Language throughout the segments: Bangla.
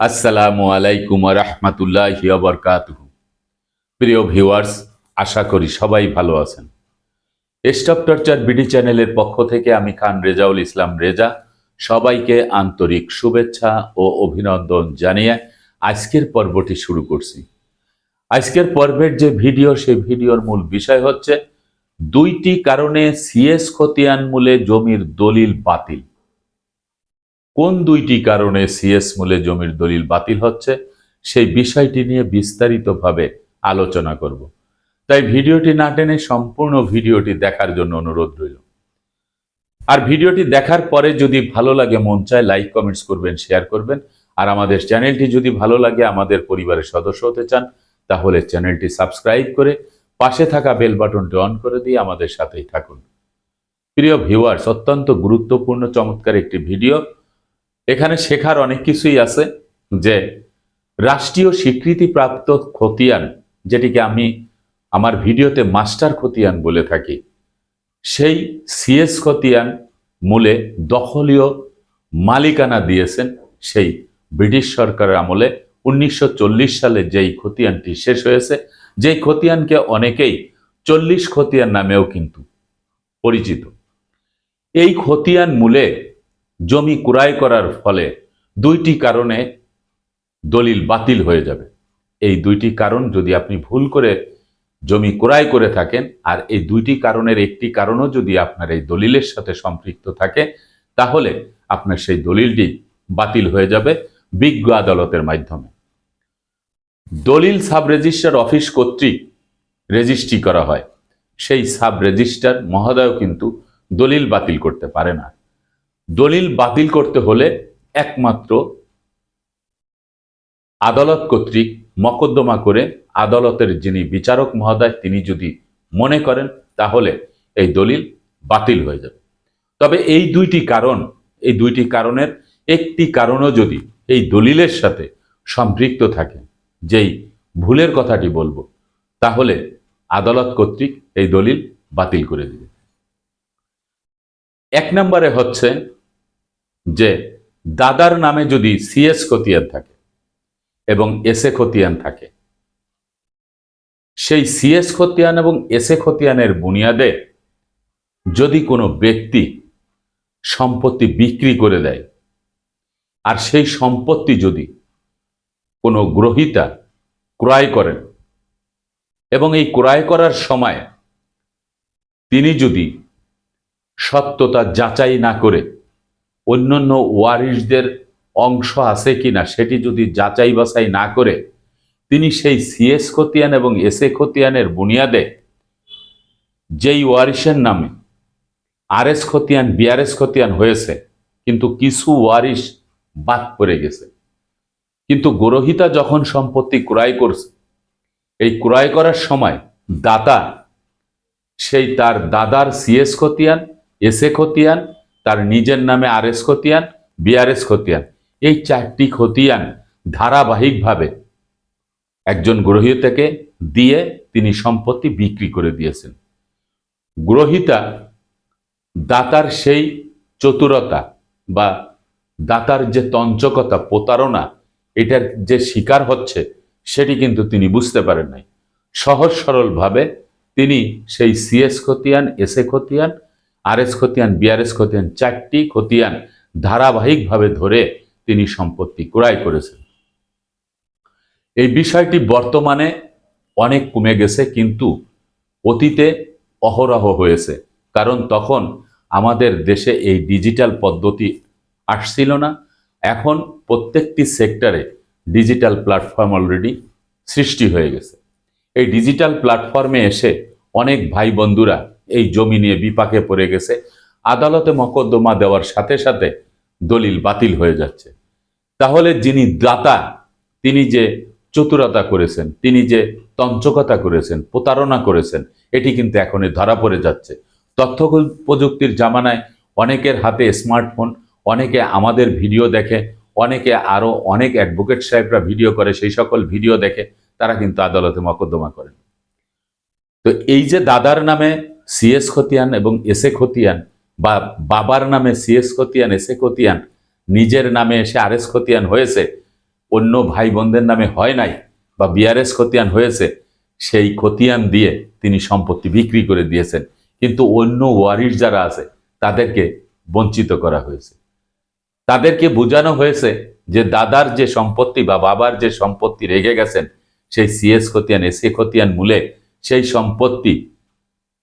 আসসালামু আলাইকুম রহমতুল্লাহ বরকাত প্রিয় ভিউয়ার্স, আশা করি সবাই ভালো আছেন। স্টপ টর্চার বিডি চ্যানেলের পক্ষ থেকে আমি খান রেজাউল ইসলাম রেজা সবাইকে আন্তরিক শুভেচ্ছা ও অভিনন্দন জানিয়ে আজকের পর্বটি শুরু করছি। আজকের পর্বের যে ভিডিও, সেই ভিডিওর মূল বিষয় হচ্ছে দুইটি কারণে সিএস খতিয়ান মূলে জমির দলিল বাতিল। কোন দুইটি কারণে সিএস মূলে জমির দলিল বাতিল হচ্ছে, সেই বিষয়টি নিয়ে বিস্তারিতভাবে আলোচনা করব। তাই ভিডিওটি না টেনে সম্পূর্ণ ভিডিওটি দেখার জন্য অনুরোধ রইল। আর ভিডিওটি দেখার পরে যদি ভালো লাগে, মন চায় লাইক, কমেন্টস করবেন, শেয়ার করবেন। আর আমাদের চ্যানেলটি যদি ভালো লাগে, আমাদের পরিবারের সদস্য হতে চান, তাহলে চ্যানেলটি সাবস্ক্রাইব করে পাশে থাকা বেল বাটনটি অন করে দিয়ে আমাদের সাথেই থাকুন। প্রিয় ভিউয়ার্স, অত্যন্ত গুরুত্বপূর্ণ, চমৎকার একটি ভিডিও। এখানে শেখার অনেক কিছুই আছে যে রাষ্ট্রীয় স্বীকৃতিপ্রাপ্ত খতিয়ান, যেটিকে আমি আমার ভিডিওতে মাস্টার খতিয়ান বলে থাকি, সেই সিএস খতিয়ান মূলে দখলীয় মালিকানা দিয়েছেন সেই ব্রিটিশ সরকারের আমলে উনিশশো চল্লিশ সালে যেই খতিয়ানটি শেষ হয়েছে। যেই খতিয়ানকে অনেকেই চল্লিশ খতিয়ান নামেও কিন্তু পরিচিত। এই খতিয়ান মূলে জমি ক্রয় করার ফলে দুইটি কারণে দলিল বাতিল হয়ে যাবে। এই দুইটি কারণ যদি আপনি ভুল করে জমি ক্রয় করে থাকেন, আর এই দুইটি কারণের একটি কারণও যদি আপনার এই দলিলের সাথে সম্পৃক্ত থাকে, তাহলে আপনার সেই দলিলটি বাতিল হয়ে যাবে বিজ্ঞ আদালতের মাধ্যমে। দলিল সাব রেজিস্ট্রার অফিস কর্তৃক রেজিস্ট্রি করা হয়। সেই সাব রেজিস্ট্রার মহোদয় কিন্তু দলিল বাতিল করতে পারে না। দলিল বাতিল করতে হলে একমাত্র আদালত কর্তৃক মকদ্দমা করে আদালতের যিনি বিচারক মহোদয়, তিনি যদি মনে করেন, তাহলে এই দলিল বাতিল হয়ে যাবে। তবে এই দুইটি কারণ, এই দুইটি কারণের একটি কারণও যদি এই দলিলের সাথে সম্পৃক্ত থাকে, যেই ভুলের কথাটি বলব, তাহলে আদালত কর্তৃক এই দলিল বাতিল করে দিবে। এক নম্বরে হচ্ছে যে দাদার নামে যদি সিএস খতিয়ান থাকে এবং এসএ খতিয়ান থাকে, সেই সিএস খতিয়ান এবং এসএ খতিয়ানের বুনিয়াদে যদি কোনো ব্যক্তি সম্পত্তি বিক্রি করে দেয়, আর সেই সম্পত্তি যদি কোনো গ্রহিতা ক্রয় করেন এবং এই ক্রয় করার সময় তিনি যদি সত্যতা যাচাই না করে অন্যান্য ওয়ারিশদের অংশ আছে কিনা সেটি যদি যাচাই বাছাই না করে তিনি সেই সিএস খতিয়ান এবং এস এ খতিয়ানের বুনিয়াদে যেই ওয়ারিশের নামে আরএস খতিয়ান বিআরএস খতিয়ান হয়েছে, কিন্তু কিছু ওয়ারিশ বাদ পড়ে গেছে। কিন্তু গ্রহিতা যখন সম্পত্তি ক্রয় করছে, এই ক্রয় করার সময় দাতা, সেই তার দাদার সিএস খতিয়ান এসএ খতিয়ান তার নিজের নামে আরএস খতিয়ান, বিআরএস খতিয়ান। এই চারটি খতিয়ান ধারাবাহিকভাবে একজন গ্রহীতাকে দিয়ে তিনি সম্পত্তি বিক্রি করে দিয়েছেন। গ্রহিতা দাতার সেই চতুরতা বা দাতার যে তঞ্চকতা, প্রতারণা, এটার যে শিকার হচ্ছে, সেটি কিন্তু তিনি বুঝতে পারেন নাই। সহজ সরলভাবে তিনি সেই সিএস খতিয়ান এসএ খতিয়ান আরএস খতিয়ান, বিআরএস খতিয়ান, চারটি খতিয়ান ধারাবাহিকভাবে ধরে তিনি সম্পত্তি ক্রয় করেছেন। এই বিষয়টি বর্তমানে অনেক কমে গেছে, কিন্তু অতীতে অহরহ হয়েছে। কারণ তখন আমাদের দেশে এই ডিজিটাল পদ্ধতি আসছিল না। এখন প্রত্যেকটি সেক্টরে ডিজিটাল প্ল্যাটফর্ম অলরেডি সৃষ্টি হয়ে গেছে। এই ডিজিটাল প্ল্যাটফর্মে এসে অনেক ভাই বন্ধুরা এই জমি নিয়ে বিপাকে পড়ে গেছে। আদালতে মকদ্দমা দেওয়ার সাথে সাথে দলিল বাতিল হয়ে যাচ্ছে। তাহলে যিনি দাতা, তিনি যে চতুরতা করেছেন, তিনি যে তঞ্চকতা করেছেন, প্রতারণা করেছেন, এটি কিন্তু এখনই ধরা পড়ে যাচ্ছে। তথ্য প্রযুক্তির জামানায় অনেকের হাতে স্মার্টফোন, অনেকে আমাদের ভিডিও দেখে, অনেকে আরও অনেক অ্যাডভোকেট সাহেবরা ভিডিও করে, সেই সকল ভিডিও দেখে তারা কিন্তু আদালতে মকদ্দমা করেন। তো এই যে দাদার নামে সিএস খতিয়ান এবং এসএ খতিয়ান বা বাবার নামে সিএস খতিয়ান এসএ খতিয়ান নিজের নামে এসে আরএস খতিয়ান হয়েছে, অন্য ভাই বোনদের নামে হয় নাই বা বিআরএস খতিয়ান হয়েছে, সেই খতিয়ান দিয়ে তিনি সম্পত্তি বিক্রি করে দিয়েছেন। কিন্তু অন্য ওয়ারিশ যারা আছে, তাদেরকে বঞ্চিত করা হয়েছে। তাদেরকে বোঝানো হয়েছে যে দাদার যে সম্পত্তি বা বাবার যে সম্পত্তি রেগে গেছেন, সেই সিএস খতিয়ান এস খতিয়ান মূলে সেই সম্পত্তি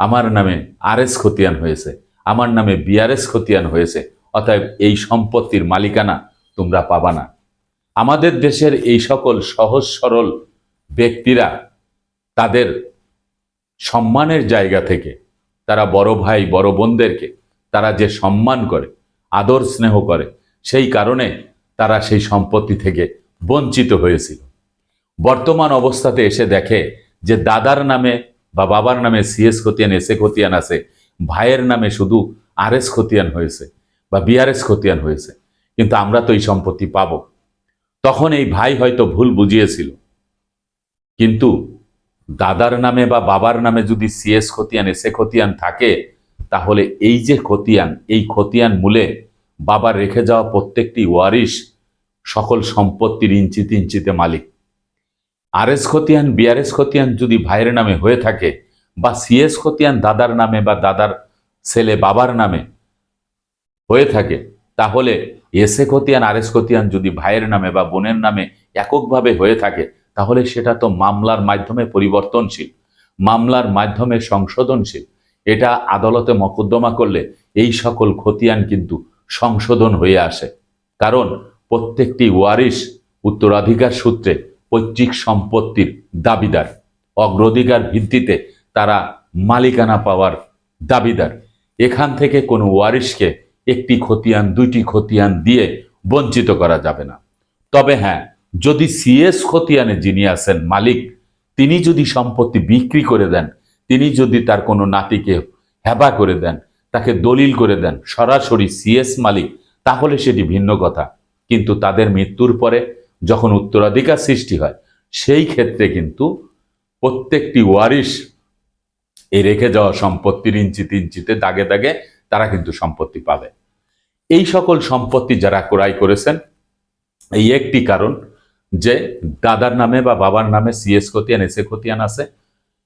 আমার নামে আর এস খতিয়ান হয়েছে, আমার নামে বিআরএস খতিয়ান হয়েছে, অতএব এই সম্পত্তির মালিকানা তোমরা পাবা না। আমাদের দেশের এই সকল সহজ সরল ব্যক্তিরা তাদের সম্মানের জায়গা থেকে, তারা বড় ভাই, বড় বোনদেরকে, তারা যে সম্মান করে, আদর স্নেহ করে, সেই কারণে তারা সেই সম্পত্তি থেকে বঞ্চিত হয়েছিল। বর্তমান অবস্থাতে এসে দেখে যে দাদার নামে বা বাবার নামে সিএস খতিয়ান এস এ খতিয়ান আছে, ভাইয়ের নামে শুধু আর এস খতিয়ান হয়েছে বা বিআরএস খতিয়ান হয়েছে, কিন্তু আমরা তো এই সম্পত্তি পাব। তখন এই ভাই হয়তো ভুল বুঝিয়েছিল। কিন্তু দাদার নামে বা বাবার নামে যদি সিএস খতিয়ান এসে খতিয়ান থাকে, তাহলে এই যে খতিয়ান, এই খতিয়ান মূলে বাবার রেখে যাওয়া প্রত্যেকটি ওয়ারিশ সকল সম্পত্তির ইঞ্চিতে ইঞ্চিতে মালিক। আর এস খতিয়ান, বিআরএস খতিয়ান যদি ভাইয়ের নামে হয়ে থাকে বা সিএস খতিয়ান দাদার নামে বা দাদার ছেলে বাবার নামে হয়ে থাকে, তাহলে এসে খতিয়ান আর এস খতিয়ান যদি ভাইয়ের নামে বা বোনের নামে এককভাবে হয়ে থাকে, তাহলে সেটা তো মামলার মাধ্যমে পরিবর্তনশীল, মামলার মাধ্যমে সংশোধনশীল। এটা আদালতে মকদ্দমা করলে এই সকল খতিয়ান কিন্তু সংশোধন হয়ে আসে। কারণ প্রত্যেকটি ওয়ারিশ উত্তরাধিকার সূত্রে পৈতৃক সম্পত্তির দাবিদার। অগ্রাধিকার ভিত্তিতে তারা মালিকানা পাওয়ার দাবিদার। এখান থেকে কোনো ওয়ারিশকে একটি খতিয়ান, দুইটি খতিয়ান দিয়ে বঞ্চিত করা যাবে না। তবে হ্যাঁ যদি সিএস খতিয়ানে যিনি আছেন মালিক, তিনি যদি সম্পত্তি বিক্রি করে দেন, তিনি যদি তার কোনো নাতিকে হেবা করে দেন, তাকে দলিল করে দেন, সরাসরি সিএস মালিক, তাহলে সেটি ভিন্ন কথা। কিন্তু তাদের মৃত্যুর পরে যখন উত্তরাধিকার সৃষ্টি হয়, সেই ক্ষেত্রে কিন্তু প্রত্যেকটি ওয়ারিশ এই রেখে যাওয়া সম্পত্তির ইঞ্চিতে ইঞ্চিতে দাগে দাগে তারা কিন্তু সম্পত্তি পাবে। এই সকল সম্পত্তি যারা ক্রয় করেছেন, এই একটি কারণ যে দাদার নামে বা বাবার নামে সিএস খতিয়ান, এস এ খতিয়ান আছে,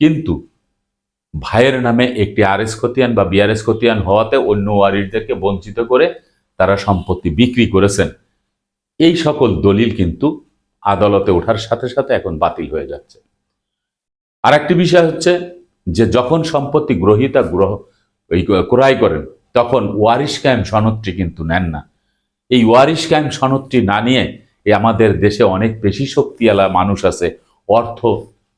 কিন্তু ভাইয়ের নামে একটি আর এস খতিয়ান বা বিআরএস খতিয়ান হওয়াতে অন্য ওয়ারিশদেরকে বঞ্চিত করে তারা সম্পত্তি বিক্রি করেছেন। এই সকল দলিল কিন্তু আদালতে ওঠার সাথে সাথে এখন বাতিল হয়ে যাচ্ছে। আর একটি বিষয় হচ্ছে যে যখন সম্পত্তি গ্রহিতা গ্রহ ওই ক্রয় করেন, তখন ওয়ারিশ কায়েম সনদটি কিন্তু নেন না। এই ওয়ারিশ কায়েম সনদটি না নিয়ে এই আমাদের দেশে অনেক বেশি শক্তিওয়ালা মানুষ আছে অর্থ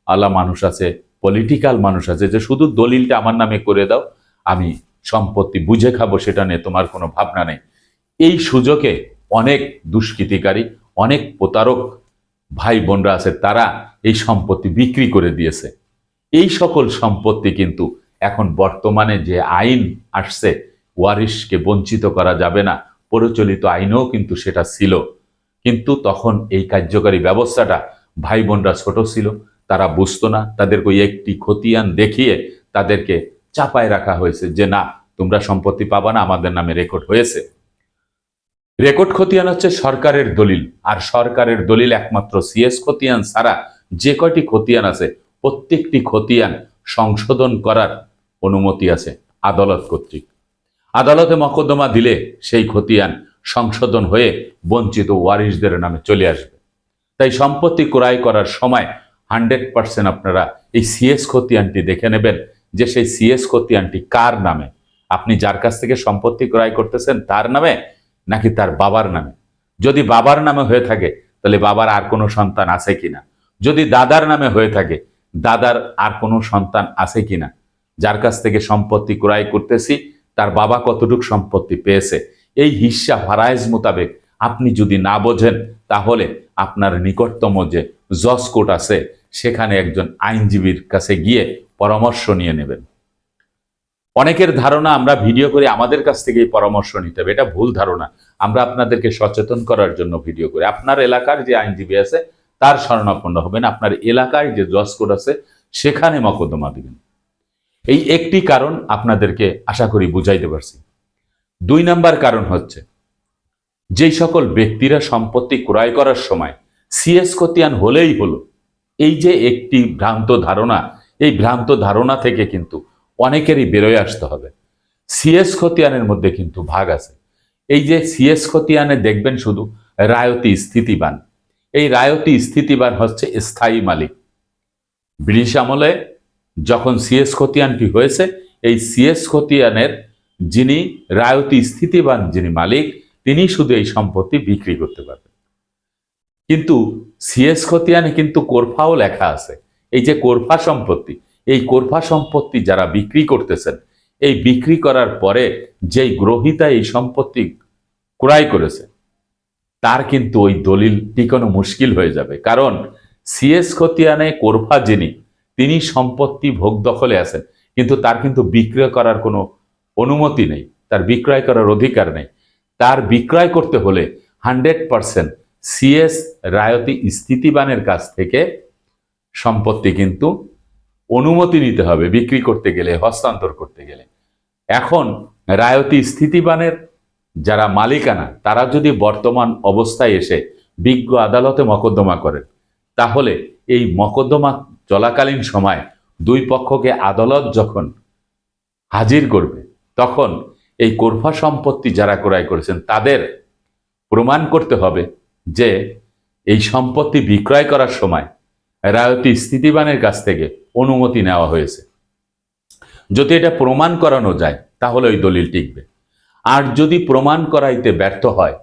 আলা মানুষ আছে পলিটিক্যাল মানুষ আছে, যে শুধু দলিলটা আমার নামে করে দাও, আমি সম্পত্তি বুঝে খাব, সেটা নিয়ে তোমার কোনো ভাবনা নেই। এই সুযোগে অনেক দুষ্কৃতিকারী, অনেক প্রতারক ভাই বোনরা আছে, তারা এই সম্পত্তি বিক্রি করে দিয়েছে। এই সকল সম্পত্তি কিন্তু এখন বর্তমানে যে আইন আসছে, ওয়ারিশকে বঞ্চিত করা যাবে না। প্রচলিত আইনেও কিন্তু সেটা ছিল। কিন্তু তখন এই কার্যকারী ব্যবস্থাটা ভাই বোনরা ছোট ছিল, তারা বুঝতো না তাদেরকে একটি খতিয়ান দেখিয়ে তাদেরকে চাপায় রাখা হয়েছে যে, না, তোমরা সম্পত্তি পাবা না, আমাদের নামে রেকর্ড হয়েছে। রেকর্ড খতিয়ান হচ্ছে সরকারের দলিল। আর সরকারের দলিল একমাত্র সিএস খতিয়ান ছাড়া যে কয়টি খতিয়ান আছে, প্রত্যেকটি খতিয়ান সংশোধন করার অনুমতি আছে আদালত কর্তৃক। আদালতে মকদ্দমা দিলে সেই খতিয়ান সংশোধন হয়ে বঞ্চিত ওয়ারিশদের নামে চলে আসবে। তাই সম্পত্তি ক্রয় করার সময় হান্ড্রেড পার্সেন্ট আপনারা এই সিএস খতিয়ানটি দেখে নেবেন যে সেই সিএস খতিয়ানটি কার নামে। আপনি যার কাছ থেকে সম্পত্তি ক্রয় করতেছেন তার নামে নাকি তার বাবার নামে? যদি বাবার নামে হয়ে থাকে, তাহলে বাবার আর কোনো সন্তান আছে কিনা? যদি দাদার নামে হয়ে থাকে, দাদার আর কোনো সন্তান আছে কিনা? যার কাছ থেকে সম্পত্তি ক্রয় করতেছি, তার বাবা কতটুক সম্পত্তি পেয়েছে? এই হিস্সা ফারাইজ মোতাবেক আপনি যদি না বোঝেন, তাহলে আপনার নিকটতম যে জজ কোর্ট আছে, সেখানে একজন আইনজীবীর কাছে গিয়ে পরামর্শ নিয়ে নেবেন। অনেকের ধারণা আমরা ভিডিও করে আমাদের কাছ থেকে পরামর্শ নিতে হবে। এটা ভুল ধারণা। আমরা আপনাদেরকে সচেতন করার জন্য ভিডিও করি। আপনার এলাকার যে আইনজীবী আছে, তার শরণাপন্ন হবেন। আপনার এলাকায় যে জজ কোর্ট আছে, সেখানে মকদ্দমা দিবেন। এই একটি কারণ আপনাদেরকে আশা করি বুঝাইতে পারছি। দুই নাম্বার কারণ হচ্ছে, যেই সকল ব্যক্তিরা সম্পত্তি ক্রয় করার সময় সিএস খতিয়ান হলেই হলো, এই যে একটি ভ্রান্ত ধারণা, এই ভ্রান্ত ধারণা থেকে কিন্তু অনেকেরই বেরোয় আসতে হবে। সিএস খতিয়ানের মধ্যে কিন্তু ভাগ আছে। এই যে সিএস খতিয়ানে দেখবেন শুধু রায়তি স্থিতিবান। এই রায়তি স্থিতিবান হচ্ছে স্থায়ী মালিক। ব্রিটিশ আমলে যখন সিএস খতিয়ানটি হয়েছে, এই সিএস খতিয়ানের যিনি রায়তি স্থিতিবান যিনি মালিক, তিনি শুধু এই সম্পত্তি বিক্রি করতে পারবেন। কিন্তু সিএস খতিয়ানে কিন্তু কোরফাও লেখা আছে। এই যে কোরফা সম্পত্তি এই কোরফা সম্পত্তি যারা বিক্রি করতেছেন, এই বিক্রি করার পরে যেই গ্রহিতা এই সম্পত্তি ক্রয় করেছে, তার কিন্তু ওই দলিল টিকানো মুশকিল হয়ে যাবে। কারণ সিএস খতিয়ানে কোরফা যিনি, তিনি সম্পত্তি ভোগ দখলে আছেন, কিন্তু তার কিন্তু বিক্রয় করার কোনো অনুমতি নেই, তার বিক্রয় করার অধিকার নেই। তার বিক্রয় করতে হলে হান্ড্রেড পারসেন্ট সিএস রায়তি স্থিতিবানের কাছ থেকে সম্পত্তি কিন্তু অনুমতি নিতে হবে বিক্রি করতে গেলে, হস্তান্তর করতে গেলে। এখন রায়তি স্থিতিবানের যারা মালিকানা, তারা যদি বর্তমান অবস্থায় এসে বিজ্ঞ আদালতে মকদ্দমা করেন, তাহলে এই মকদ্দমা চলাকালীন সময় দুই পক্ষকে আদালত যখন হাজির করবে, তখন এই কোরফা সম্পত্তি যারা ক্রয় করেছেন, তাদের প্রমাণ করতে হবে যে এই সম্পত্তি বিক্রয় করার সময় রায়তি স্থিতিবানের কাছ থেকে অনুমতি নেওয়া হয়েছে। যদি এটা প্রমাণ করানো যায়, তাহলে ওই দলিল টিকবে। আর যদি প্রমাণ করাইতে ব্যর্থ হয়,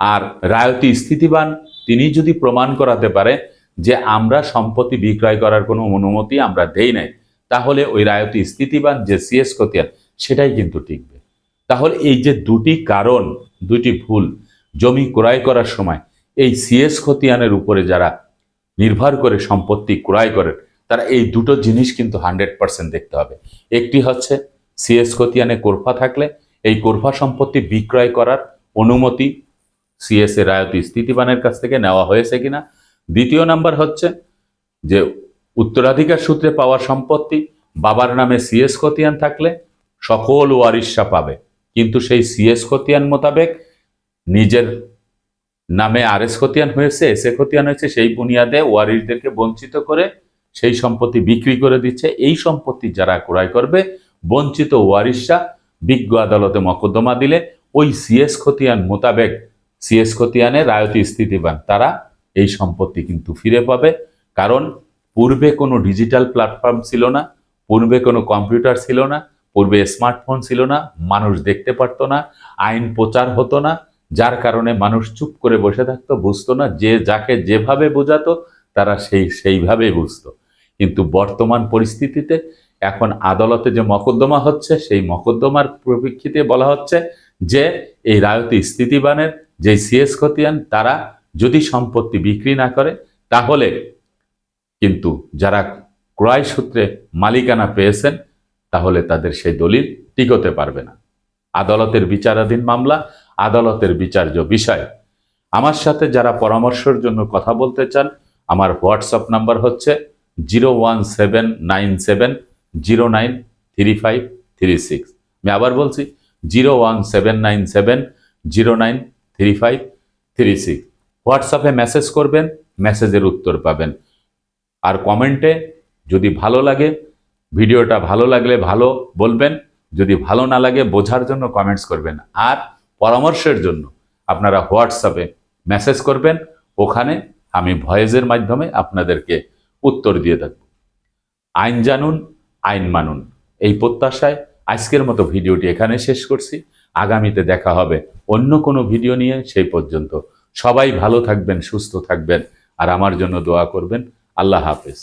আর রায়তি স্থিতিবান, তিনি যদি প্রমাণ করাতে পারে যে আমরা সম্পত্তি বিক্রয় করার কোনো অনুমতি আমরা দেই নাই, তাহলে ওই রায়তি স্থিতিবান যে সিএস খতিয়ান, সেটাই কিন্তু টিকবে। তাহলে এই যে দুটি কারণ, দুটি ভুল, জমি ক্রয় করার সময় এই সিএস খতিয়ানের উপরে যারা নির্ভর করে সম্পত্তি ক্রয় করেন তারা এই দুটো জিনিস কিন্তু হান্ড্রেড পার্সেন্ট দেখতে হবে। একটি হচ্ছে সিএস খতিয়ানে কোরফা থাকলে, এই কোরফা সম্পত্তি বিক্রয় করার অনুমতি সিএস এর রায়তি স্থিতিবানের কাছ থেকে নেওয়া হয়েছে কিনা। দ্বিতীয় নাম্বার হচ্ছে যে উত্তরাধিকার সূত্রে পাওয়া সম্পত্তি বাবার নামে সিএস খতিয়ান থাকলে সকল ওয়ারিশা পাবে। কিন্তু সেই সিএস খতিয়ান মোতাবেক নিজের নামে আর এস খতিয়ান হয়েছে, এসে খতিয়ান হয়েছে, সেই বুনিয়াদে ওয়ারিশদেরকে বঞ্চিত করে সেই সম্পত্তি বিক্রি করে দিচ্ছে। এই সম্পত্তি যারা ক্রয় করবে, বঞ্চিত ওয়ারিশরা বিজ্ঞ আদালতে মকদ্দমা দিলে ওই সিএস খতিয়ান মোতাবেক সিএস খতিয়ানে রায়তি স্থিতিবান, তারা এই সম্পত্তি কিন্তু ফিরে পাবে। কারণ পূর্বে কোনো ডিজিটাল প্ল্যাটফর্ম ছিল না, পূর্বে কোনো কম্পিউটার ছিল না, পূর্বে স্মার্টফোন ছিল না, মানুষ দেখতে পারতো না, আইন প্রচার হতো না যার কারণে মানুষ চুপ করে বসে থাকতো, বুঝতো না, যে যাকে যেভাবে বোঝাতো, তারা সেই সেইভাবে বুঝতো। কিন্তু বর্তমান পরিস্থিতিতে এখন আদালতে যে মকদ্দমা হচ্ছে, সেই মকদ্দমার প্রপেক্ষিতে বলা হচ্ছে যে, এই রায়তি স্থিতিবানের যে সিএস খতিয়ান, তারা যদি সম্পত্তি বিক্রি না করে, তাহলে কিন্তু যারা ক্রয় সূত্রে মালিকানা পেয়েছেন, তাহলে তাদের সেই দলিল টিকতে পারবে না। আদালতের বিচারাধীন মামলা আদালতের বিচার্য বিষয়। আমার সাথে যারা পরামর্শের জন্য কথা বলতে চান, আমার হোয়াটসঅ্যাপ নাম্বার হচ্ছে zero one seven nine seven zero nine three five three six. আমি আবার বলছি, zero one seven nine seven zero nine three five three six. হোয়াটসঅ্যাপে মেসেজ করবেন, মেসেজের উত্তর পাবেন। আর কমেন্টে যদি ভালো লাগে, ভিডিওটা ভালো লাগলে ভালো বলবেন, যদি ভালো না লাগে বোঝার জন্য কমেন্টস করবেন। আর পরামর্শের জন্য আপনারা হোয়াটসঅ্যাপে মেসেজ করবেন। ওখানে আমি ভয়েসের মাধ্যমে আপনাদেরকে উত্তর দিয়ে থাকব। আইন জানুন, আইন মানুন। এই প্রত্যাশায় আজকের মতো ভিডিওটি এখানে শেষ করছি। আগামীতে দেখা হবে অন্য কোনো ভিডিও নিয়ে। সেই পর্যন্ত সবাই ভালো থাকবেন, সুস্থ থাকবেন। আর আমার জন্য দোয়া করবেন। আল্লাহ হাফেজ।